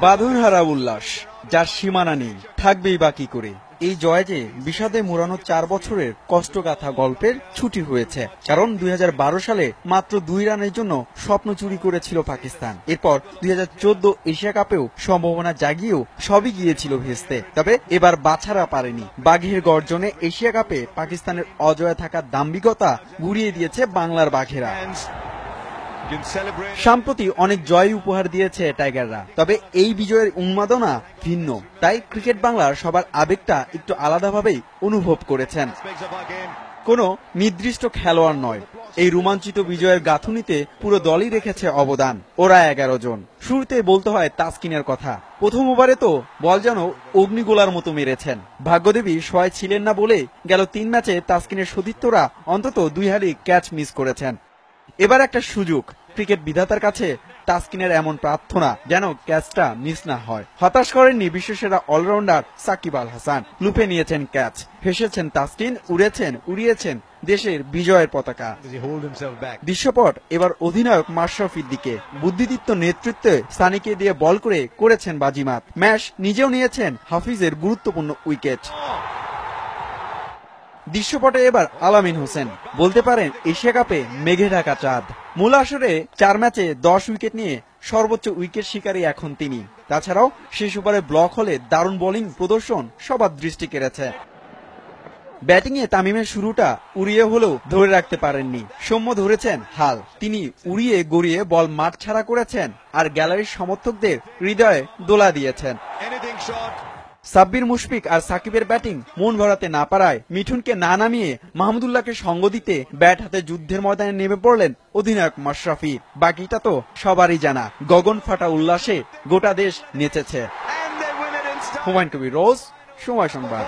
বাঁধনহারা উল্লাস যার সীমানা নেই থাকবেই বাকি করে? এই জয় যে বিষাদে মোড়ানো চার বছরের কষ্টগাথা গল্পের ছুটি হয়েছে। কারণ দুই হাজার বারো সালে মাত্র দুই রানের জন্য স্বপ্ন চুরি করেছিল পাকিস্তান। এরপর দুই হাজার চোদ্দ এশিয়া কাপেও সম্ভাবনা জাগিয়েও সবই গিয়েছিল ভেস্তে। তবে এবার বাছারা পারেনি। বাঘের গর্জনে এশিয়া কাপে পাকিস্তানের অজয় থাকা দাম্ভিকতা ঘুরিয়ে দিয়েছে বাংলার বাঘেরা। সম্প্রতি অনেক জয় উপহার দিয়েছে টাইগাররা, তবে এই বিজয়ের উন্মাদনা ভিন্ন। তাই ক্রিকেট বাংলার সবার আবেগটা একটু আলাদাভাবেই অনুভব করেছেন. কোনো নির্দিষ্ট খেলোয়াড় নয়। এই রোমাঞ্চিত বিজয়ের গাঁথুনিতে পুরো দলই রেখেছে অবদান। ওরা এগারো জন। শুরুতে বলতে হয় তাসকিনের কথা। প্রথম ওভারে তো বল যেন অগ্নিগোলার মতো মেরেছেন। ভাগ্যদেবী সয় ছিলেন না বলে গেল তিন ম্যাচে তাসকিনের সতীর্থরা অন্তত দুই হারি ক্যাচ মিস করেছেন। এবার একটা সুযোগ। ক্রিকেট বিধাতার কাছে তাসকিনের এমন প্রার্থনা যেন ক্যাচটা মিস না হয়। হতাশ করেননি বিশ্বসেরা অলরাউন্ডার সাকিব আল হাসান। লুপে নিয়েছেন ক্যাচ। ফেসেছেন তাসকিন উড়েছেন উড়িয়েছেন দেশের বিজয়ের পতাকা? দৃশ্যপট এবার অধিনায়ক মাশরাফির দিকে। বুদ্ধিদীপ্ত নেতৃত্বে সানিকে দিয়ে বল করে করেছেন বাজিমাত। ম্যাচ নিজেও নিয়েছেন হাফিজের গুরুত্বপূর্ণ উইকেট। দৃশ্যপটে এবার আলামিন হোসেন। বলতে পারেন, এশিয়া কাপে মেঘে ঢাকা চাঁদ। মূল আসরে চার ম্যাচে দশ উইকেট নিয়ে সর্বোচ্চ উইকেট শিকারী এখন তিনি। তাছাড়াও শেষ ওভারে ব্লক হলে দারুণ বোলিং প্রদর্শন সবার দৃষ্টি কেড়েছে। ব্যাটিংয়ে তামিমের শুরুটা উড়িয়ে হলেও ধরে রাখতে পারেননি। সৌম্য ধরেছেন হাল। তিনি উড়িয়ে গড়িয়ে বল মাঠ ছাড়া করেছেন আর গ্যালারির সমর্থকদের হৃদয়ে দোলা দিয়েছেন. সাব্বির মুশফিক আর সাকিবের ব্যাটিং মন ভরাতে না পারায় মিঠুনকে না নামিয়ে মাহমুদুল্লাহকে সঙ্গ দিতে ব্যাট হাতে যুদ্ধের ময়দানে নেমে পড়লেন অধিনায়ক মাশরাফি। বাকিটা তো সবারই জানা। গগন ফাটা উল্লাসে গোটা দেশ নেচেছে. হুমায়ুন কবির রোজ সময় সংবাদ।